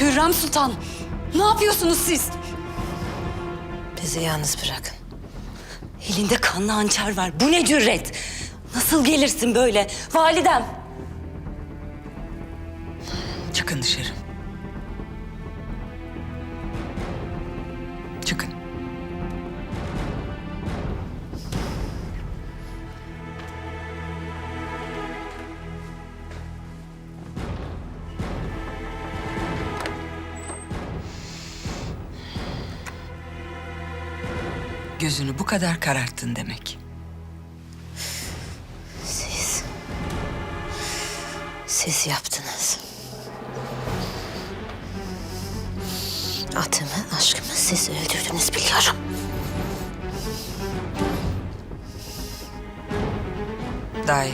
Hürrem Sultan, ne yapıyorsunuz siz? Bizi yalnız bırakın. Elinde kanlı hançer var. Bu ne cüret? Nasıl gelirsin böyle? Validem. Çıkın dışarı. Gözünü bu kadar kararttın demek. Siz... Siz yaptınız. Atımı, aşkımı siz öldürdünüz biliyorum. Dahi.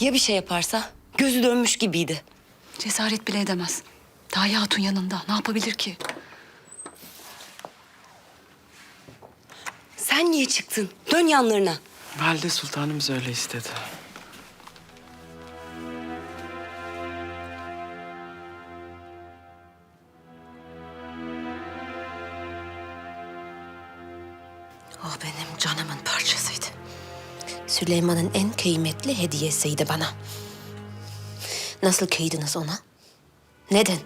Ya bir şey yaparsa? Gözü dönmüş gibiydi. Cesaret bile edemez. Dahi Hatun yanında. Ne yapabilir ki? Sen niye çıktın? Dön yanlarına. Valide Sultanımız öyle istedi. O benim canımın parçasıydı. Süleyman'ın en kıymetli hediyesiydi bana. Nasıl kıydınız ona? Neden?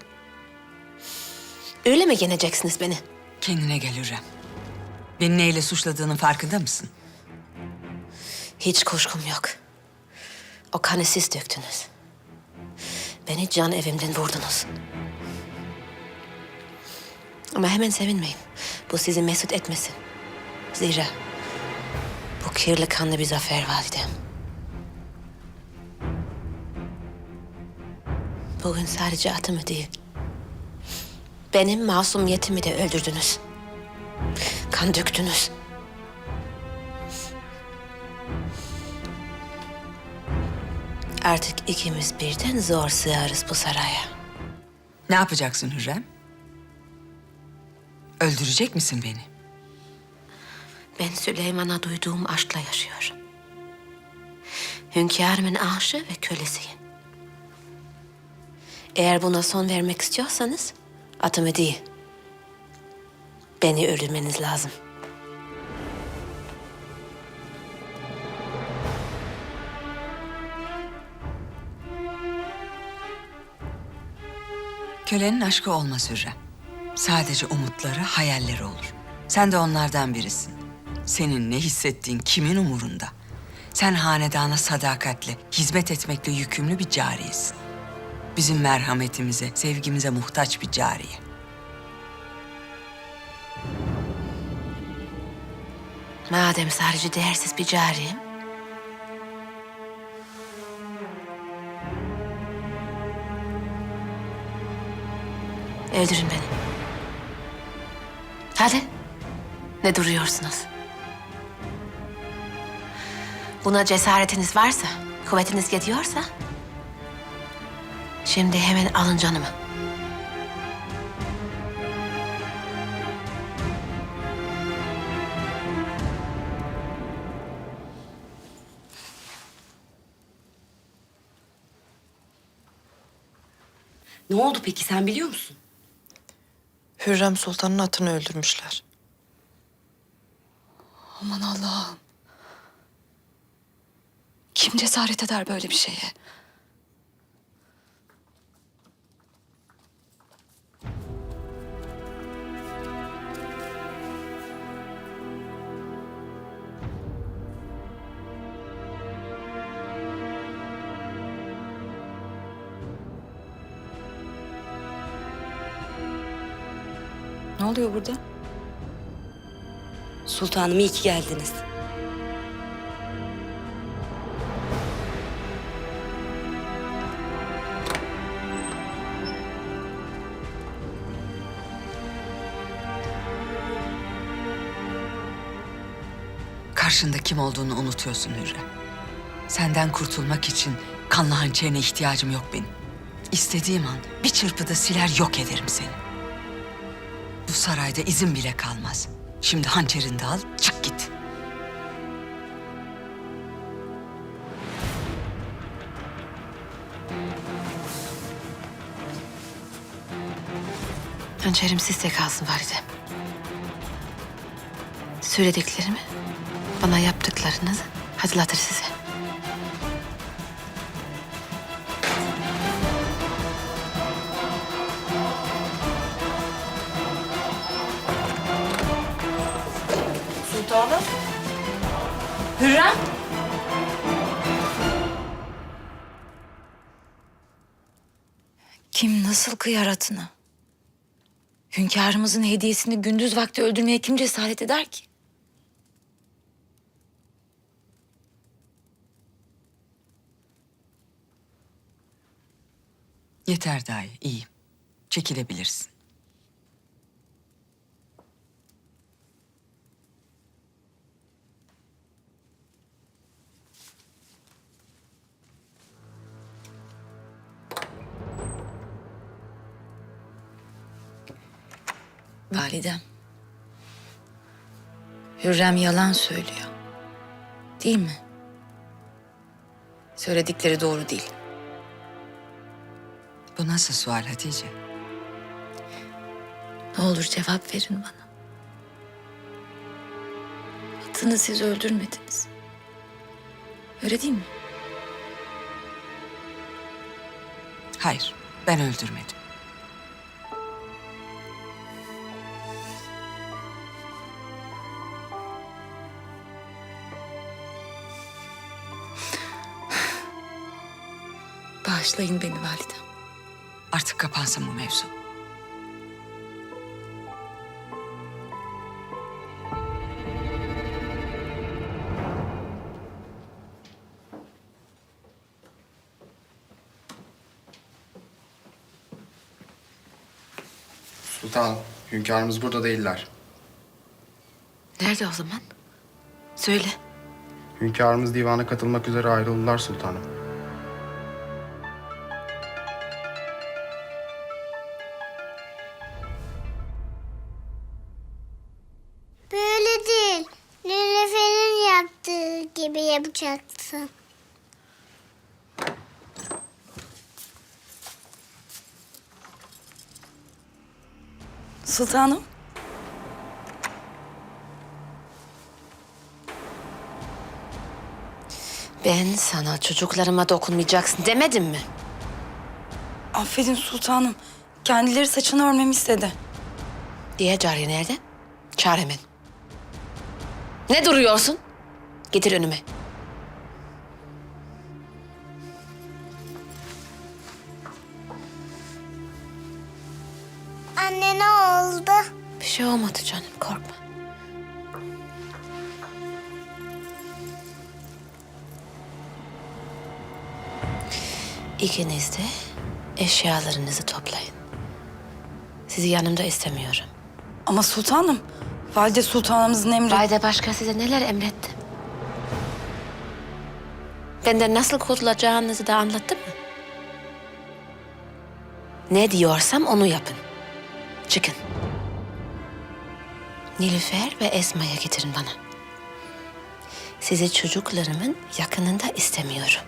Öyle mi yeneceksiniz beni? Kendine gel Hürrem. Beni neyle suçladığının farkında mısın? Hiç kuşkum yok. O kanı siz döktünüz. Beni can evimden vurdunuz. Ama hemen sevinmeyin. Bu sizi mesut etmesin. Zira bu kirli kanlı bir zafer validem. Bugün sadece atımı değil, benim masumiyetimi de öldürdünüz. Kan döktünüz. Artık ikimiz birden zor sığarız bu saraya. Ne yapacaksın Hürrem? Öldürecek misin beni? Ben Süleyman'a duyduğum aşkla yaşıyorum. Hünkârımın aşığı ve kölesiyim. Eğer buna son vermek istiyorsanız atımı değil, beni öldürmeniz lazım. Kölenin aşkı olmaz Hürrem. Sadece umutları, hayalleri olur. Sen de onlardan birisin. Senin ne hissettiğin kimin umurunda? Sen hanedana sadakatle, hizmet etmekle yükümlü bir cariyesin. Bizim merhametimize, sevgimize muhtaç bir cariye. Madem sadece değersiz bir cariyim, öldürün beni. Hadi. Ne duruyorsunuz? Buna cesaretiniz varsa, kuvvetiniz yetiyorsa... ...şimdi hemen alın canımı. Ne oldu peki sen biliyor musun? Hürrem Sultan'ın atını öldürmüşler. Aman Allah'ım. Kim cesaret eder böyle bir şeye? Oluyor burada? Sultanım iyi ki geldiniz. Karşında kim olduğunu unutuyorsun Hürrem. Senden kurtulmak için kanlı hançerine ihtiyacım yok benim. İstediğim an bir çırpıda siler yok ederim seni. Bu sarayda izin bile kalmaz. Şimdi hançerini de al, çık git. Hançerim sizde kalsın Valide. Söylediklerimi, bana yaptıklarınızı hatırlatır size. Sultanım. Hürrem. Kim nasıl kıyar atına? Hünkârımızın hediyesini gündüz vakti öldürmeye kim cesaret eder ki? Yeter dahi, iyiyim. Çekilebilirsin. Validem. Hürrem yalan söylüyor. Değil mi? Söyledikleri doğru değil. Bu nasıl sual Hatice? Ne olur cevap verin bana. Atını siz öldürmediniz. Öyle değil mi? Hayır, ben öldürmedim. Bağışlayın beni validem. Artık kapansın bu mevzu. Sultanım, hünkârımız burada değiller. Nerede o zaman? Söyle. Hünkârımız divana katılmak üzere ayrıldılar sultanım. Sultanım. Ben sana çocuklarıma dokunmayacaksın demedim mi? Affedin sultanım. Kendileri saçını örmemi istedi. Diğer cariye nerede? Çağır hemen. Ne duruyorsun? Getir önüme. Oldu? Bir şey olmadı canım korkma. İkiniz de eşyalarınızı toplayın. Sizi yanımda istemiyorum. Ama sultanım, valide sultanımızın emri... Valide başka size neler emretti? Benden nasıl kurtulacağınızı da anlattım mı? Ne diyorsam onu yapın. Çıkın. Nilüfer ve Esma'ya getirin bana. Sizi çocuklarımın yakınında istemiyorum.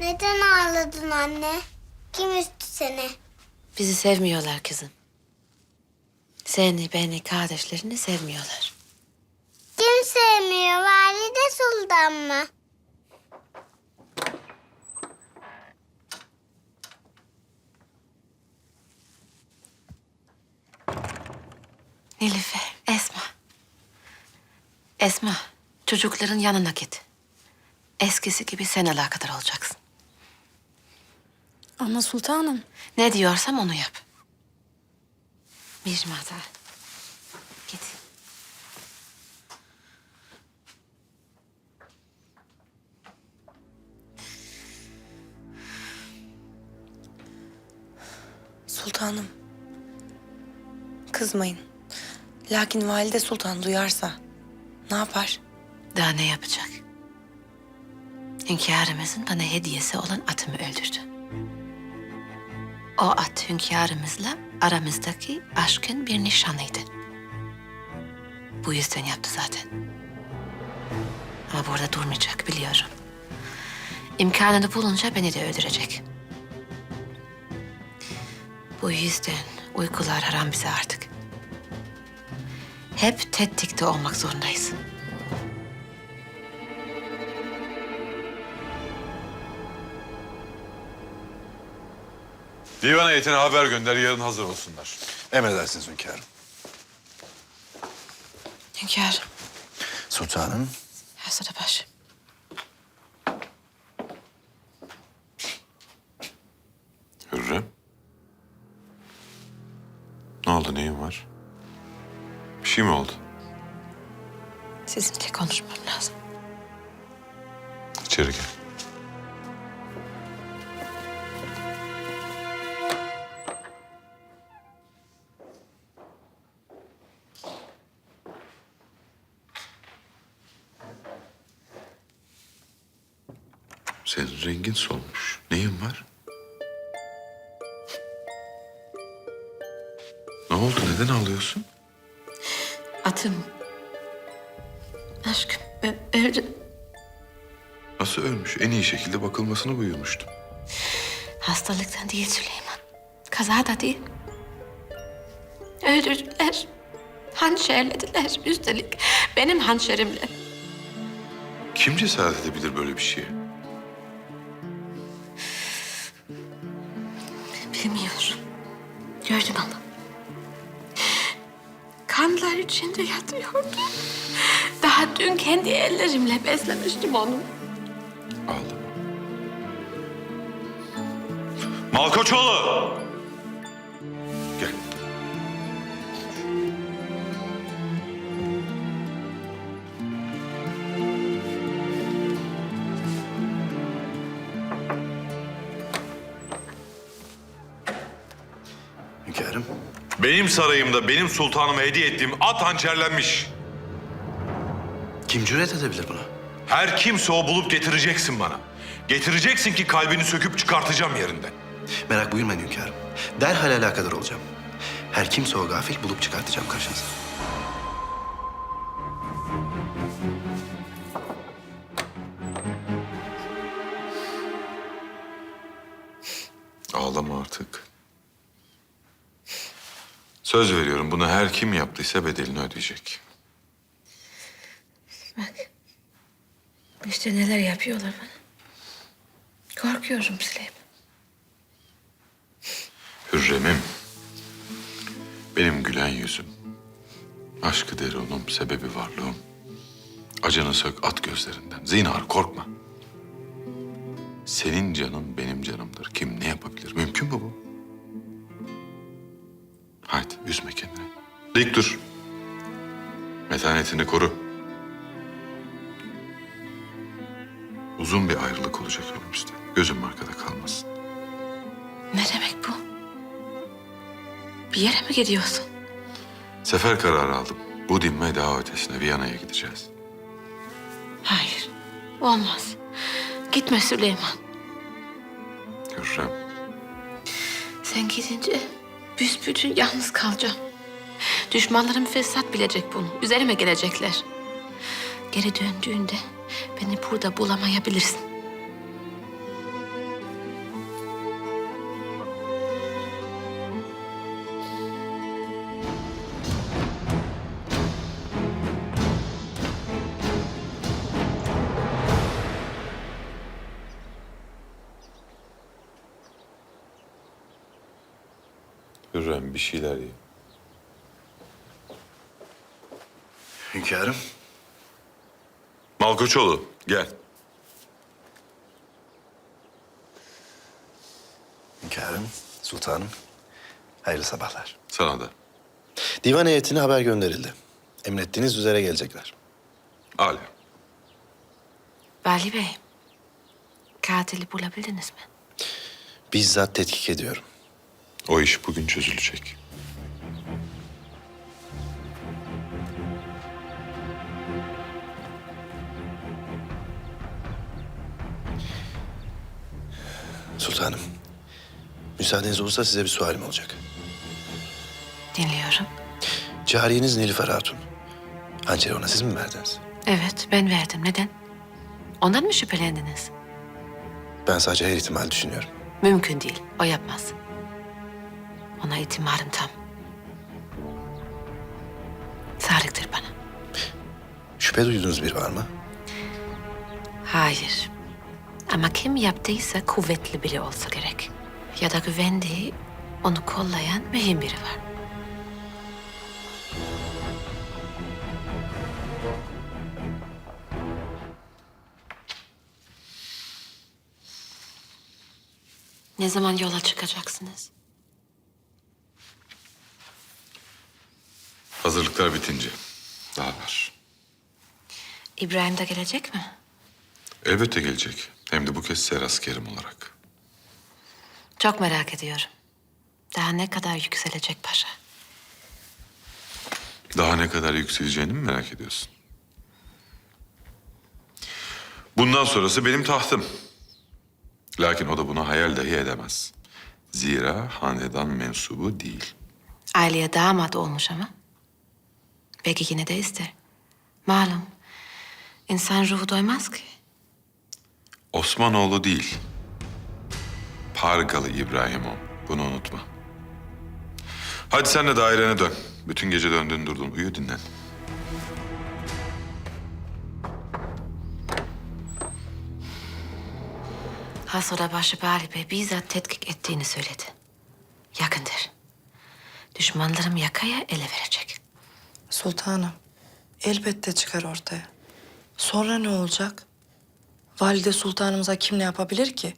Neden ağladın anne? Kim üstü seni? Bizi sevmiyorlar kızım. Seni, beni, kardeşlerini sevmiyorlar. Kim sevmiyor? Valide Sultan mı? Nilüfer, Esma. Esma, çocukların yanına git. Eskisi gibi sen alakadar olacaksın. Ama sultanım. Ne diyorsam onu yap. Mirmata. Git. Sultanım. Kızmayın. Lakin valide sultan duyarsa ne yapar? Daha ne yapacak? Hünkârımızın bana hediyesi olan atımı öldürdü. O at hünkârımızla aramızdaki aşkın bir nişanıydı. Bu yüzden yaptı zaten. Ama burada durmayacak biliyorum. İmkanını bulunca beni de öldürecek. Bu yüzden uykular haram bize artık. Hep tetikte olmak zorundayız. Divan heyetine haber gönder, yarın hazır olsunlar. Emredersiniz hünkârım. Hünkârım, Sultanım, Hasada baş. Hürrem. Ne oldu, neyin var? Bir şey mi oldu? Sizinle konuşmam lazım. İçeri gel. Rengin solmuş. Neyin var? Ne oldu? Neden ağlıyorsun? Atım. Aşkım ö- öldü. Nasıl ölmüş? En iyi şekilde bakılmasını buyurmuştum. Hastalıktan değil Süleyman. Kaza da değil. Öldürdüler. Hançerlediler üstelik. Benim hançerimle. Kim cesaret edebilir böyle bir şeye? İçinde yatıyordu. Daha dün kendi ellerimle beslemiştim onu. Ağlama. Malkoçoğlu! Benim sarayımda benim sultanıma hediye ettiğim at hançerlenmiş. Kim cüret edebilir buna? Her kimse o bulup getireceksin bana. Getireceksin ki kalbini söküp çıkartacağım yerinden. Merak buyurmayın hünkârım. Derhal alakadar olacağım. Her kimse o gafil bulup çıkartacağım karşınıza. Ağlama artık. Söz veriyorum bunu her kim yaptıysa bedelini ödeyecek. Bak. İşte neler yapıyorlar bana. Korkuyorum Süleyman. Hürrem'im. Benim gülen yüzüm. Aşkı derunum, sebebi varlığım. Acını sök at gözlerinden. Zinhar korkma. Senin canın benim canımdır. Kim ne yapabilir? Mümkün mü bu? Üzme kendini. Dik dur. Metanetini koru. Uzun bir ayrılık olacak önümüzde. Gözüm arkada kalmasın. Ne demek bu? Bir yere mi gidiyorsun? Sefer kararı aldım. Bu dinme daha ötesine Viyana'ya gideceğiz. Hayır. Olmaz. Gitme Süleyman. Hürrem. Sen gidince büsbütün yalnız kalacağım. Düşmanlarım fesat bilecek bunu. Üzerime gelecekler. Geri döndüğünde beni burada bulamayabilirsin. Hürrem bir şeyler ye. Hünkârım, Malkoçoğlu gel. hünkârım, sultanım. Hayırlı sabahlar. Sana da. Divan heyetine haber gönderildi. Emrettiğiniz üzere gelecekler. Âlâ. Vali Bey, katili bulabildiniz mi? Bizzat tetkik ediyorum. O iş bugün çözülecek. Sultanım, müsaadeniz olursa size bir sualim olacak. Cariyeniz Nilüfer Hatun. Hançeri ona siz mi verdiniz? Evet, ben verdim. Neden? Ondan mı şüphelendiniz? Ben sadece her ihtimal düşünüyorum. Mümkün değil. O yapmaz. Ona itimarım tam. Sadıktır bana. Şüphe duyduğunuz biri var mı? Hayır. Ama kim yaptıysa kuvvetli biri olsa gerek. Ya da güvendiği, onu kollayan mühim biri var. Ne zaman yola çıkacaksınız? Hazırlıklar bitince. Daha var. İbrahim de gelecek mi? Elbette gelecek. Hem de bu kez ser askerim olarak. Çok merak ediyorum. Daha ne kadar yükselecek paşa? Daha ne kadar yükseleceğini mi merak ediyorsun? Bundan sonrası benim tahtım. Lakin o da buna hayal dahi edemez. Zira hanedan mensubu değil. Aileye damat olmuş ama. Belki yine de ister. Malum. insan ruhu doymaz ki. Osmanoğlu değil. Pargalı İbrahim o. Bunu unutma. Hadi sen de dairene dön. Bütün gece döndün durdun. Uyu dinlen. Hasada başı Bali Bey bizzat tetkik ettiğini söyledi. Yakındır. Düşmanlarım yakaya ele verecek. Sultanım, elbette çıkar ortaya. Sonra ne olacak? Valide sultanımıza kim ne yapabilir ki?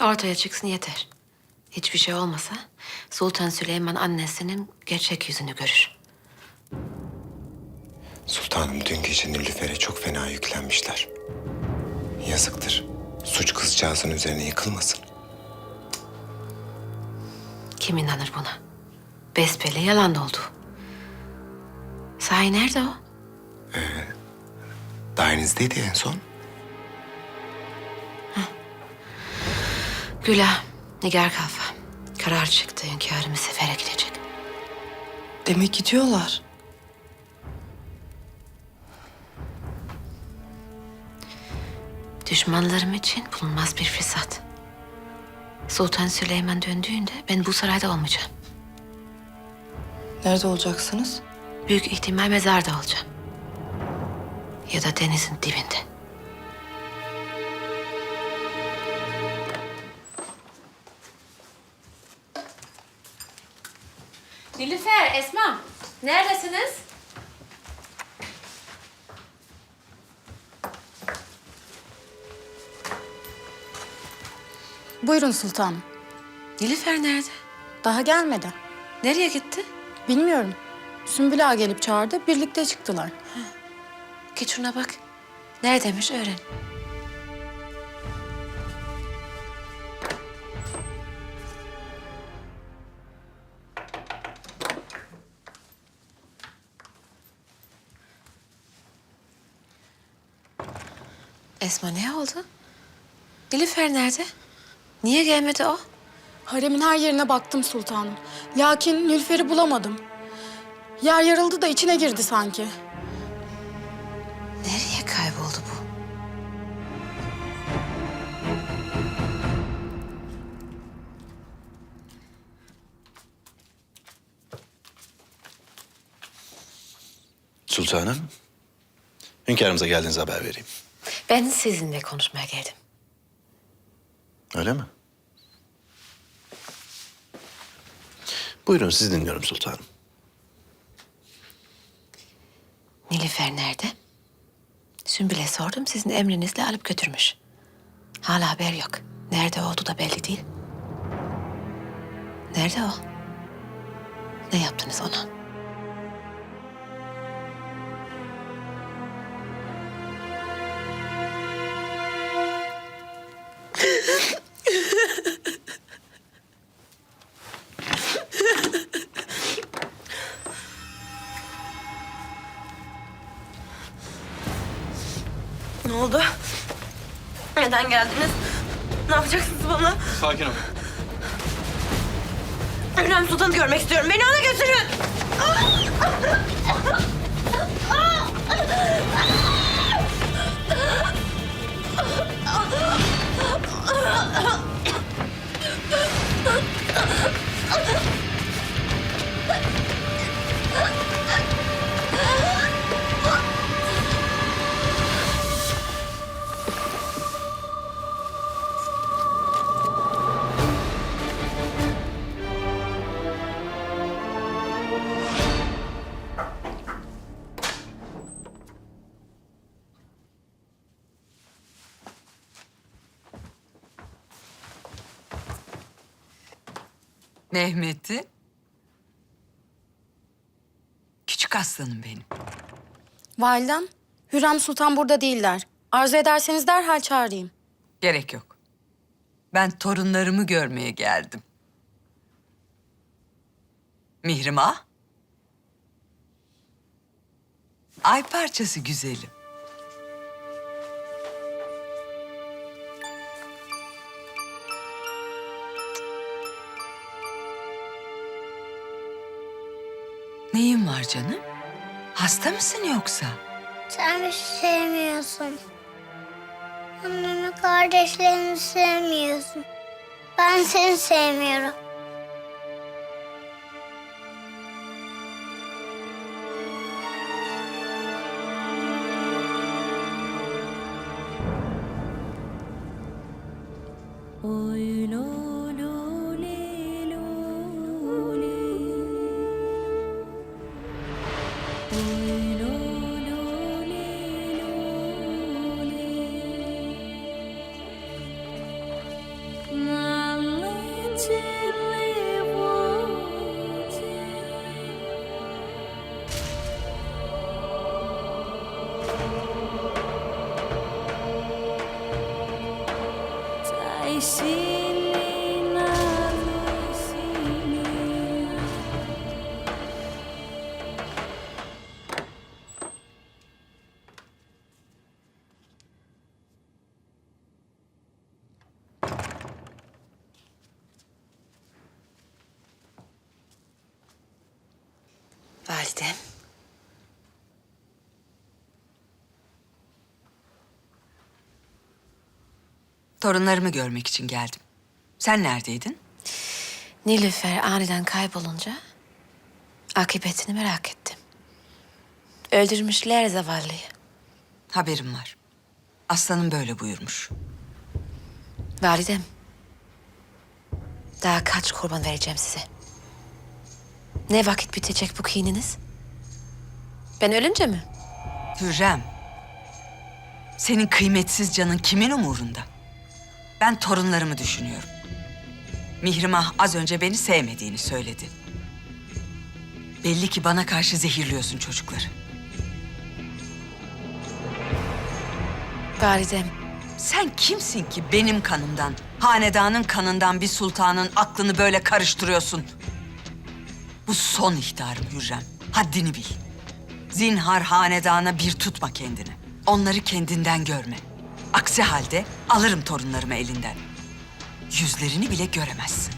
Ortaya çıksın yeter. Hiçbir şey olmasa Sultan Süleyman annesinin gerçek yüzünü görür. Sultanım dün gece Nilüfer'e çok fena yüklenmişler. Yazıktır. Suç kızcağızın üzerine yıkılmasın. Kim inanır buna? Besbelli yalan oldu. Sahi nerede o? Dairenizdeydin en son. Gülah, Nigar Kalfa. Karar çıktı, hünkârımız sefere gidecek. Demek gidiyorlar. Düşmanlarım için bulunmaz bir fırsat. Sultan Süleyman döndüğünde ben bu sarayda olmayacağım. Nerede olacaksınız? Büyük ihtimal mezarda olacağım. Ya da denizin dibinde. Nilüfer, Esma. Neredesiniz? Buyurun sultanım. Nilüfer nerede? Daha gelmedi. Nereye gitti? Bilmiyorum. Sümbül Ağa gelip çağırdı, birlikte çıktılar. Git şuna bak. Neredeymiş öğren. Esma ne oldu? Nilüfer nerede? Niye gelmedi o? Haremin her yerine baktım sultanım. Lakin Nülfer'i bulamadım. Yer yarıldı da içine girdi sanki. Nereye kayboldu bu? Sultanım. Hünkârımıza geldiğinizi haber vereyim. Ben sizinle konuşmaya geldim. Öyle mi? Buyurun sizi dinliyorum sultanım. Nilüfer nerede? Sümbül'e sordum sizin emrinizle alıp götürmüş. Hala haber yok. Nerede olduğu da belli değil. Nerede o? Ne yaptınız ona? Geldiniz? Ne yapacaksınız bana? Sakin ol. Hürrem Sultan'ı görmek istiyorum. Beni ona götürün. Mehmet'i. Küçük aslanım benim. Validem, Hürrem Sultan burada değiller. Arzu ederseniz derhal çağırayım. Gerek yok. Ben torunlarımı görmeye geldim. Mihrimah. Ay parçası güzelim. Neyin var canım? Hasta mısın yoksa? Sen bizi sevmiyorsun. Annemi, kardeşlerini sevmiyorsun. Ben seni sevmiyorum. Validem. Torunlarımı görmek için geldim. Sen neredeydin? Nilüfer aniden kaybolunca akıbetini merak ettim. Öldürmüşler zavallıyı. Haberim var. Aslanım böyle buyurmuş. Validem. Daha kaç kurban vereceğim size? Ne vakit bitecek bu kininiz? Ben ölünce mi? Hürrem. Senin kıymetsiz canın kimin umurunda? Ben torunlarımı düşünüyorum. Mihrimah az önce beni sevmediğini söyledi. Belli ki bana karşı zehirliyorsun çocukları. Validem. Sen kimsin ki benim kanımdan, hanedanın kanından bir sultanın aklını böyle karıştırıyorsun? Bu son ihtarım Hürrem. Haddini bil. Zinhar hanedana bir tutma kendini. Onları kendinden görme. Aksi halde alırım torunlarımı elinden. Yüzlerini bile göremezsin.